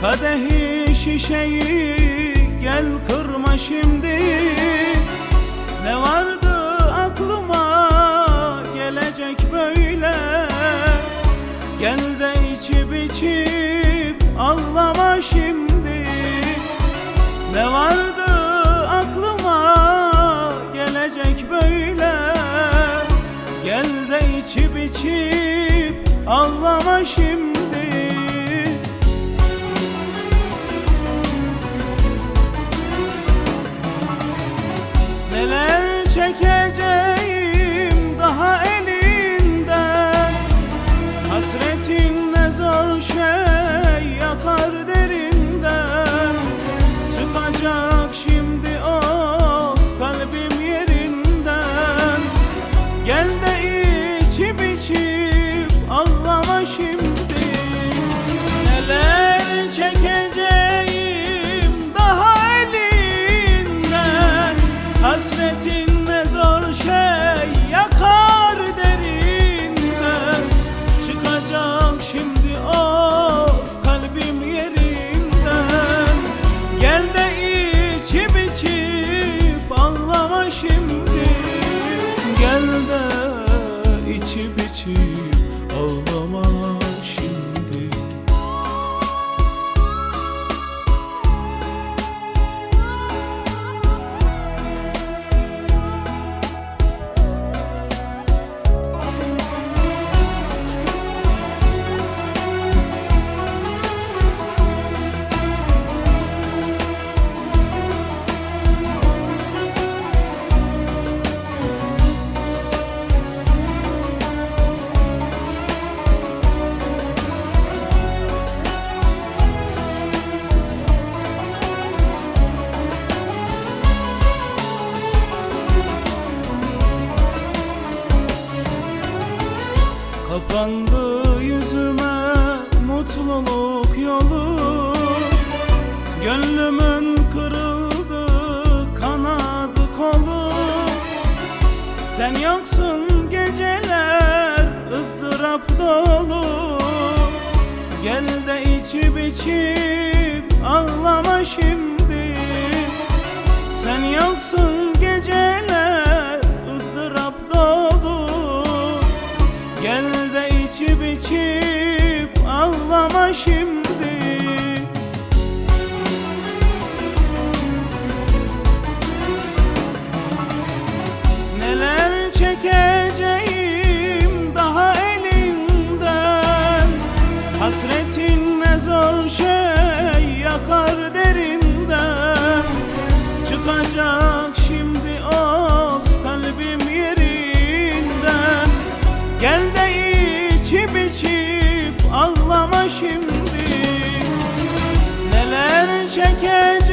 Kadehi şişeyi gel kırma şimdi. Ne vardı aklıma gelecek böyle? Gel de içip içip ağlama şimdi. Ne vardı aklıma gelecek böyle? Gel de içip içip ağlama şimdi Kapandı yüzüme mutluluk yolu. Gönlümün kırıldı kanadı kolu. Sen yoksun geceler ızdırap dolu. Gel de içip içip ağlama şimdi. Sen yoksun geceler ızdırap dolu. Gel içip içip ağlama şimdi. Neler çekeceğim daha elinden? Hasretin ne zor şey yakar derinden. Çıkacak içip içip ağlama şimdi. Neler çekeceğim